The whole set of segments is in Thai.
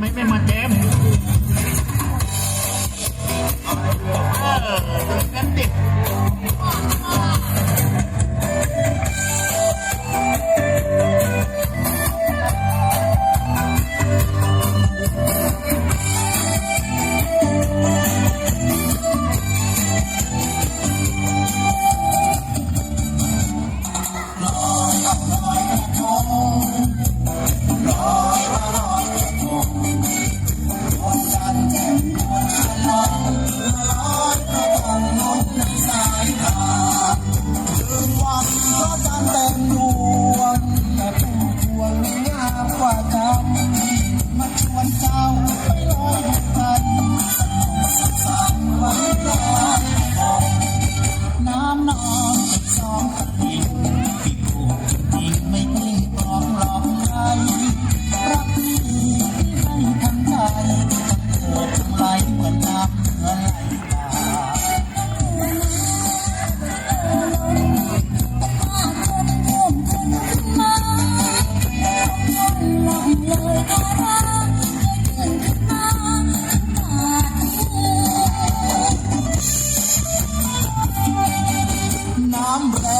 ไม่ไม่มาแจม I'm black.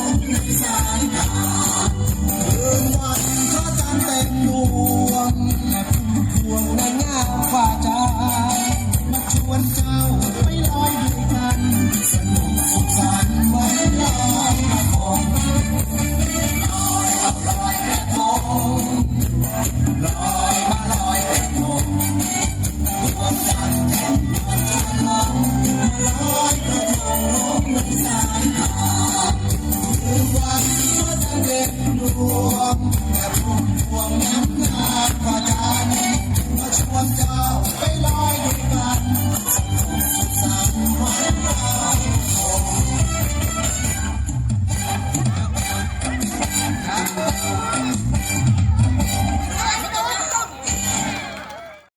วัแม่พุ่พวงนางามฝ่าจามาชวนเจ้าไปลอยด้วยกันสนุกสุขสันต์วัลอยกรลอยลอยกรลอยมาลอยกระทงดต็มนทร์ลงลอยกระทงลงในสายตาคืนวันก็จะเด็ดดวง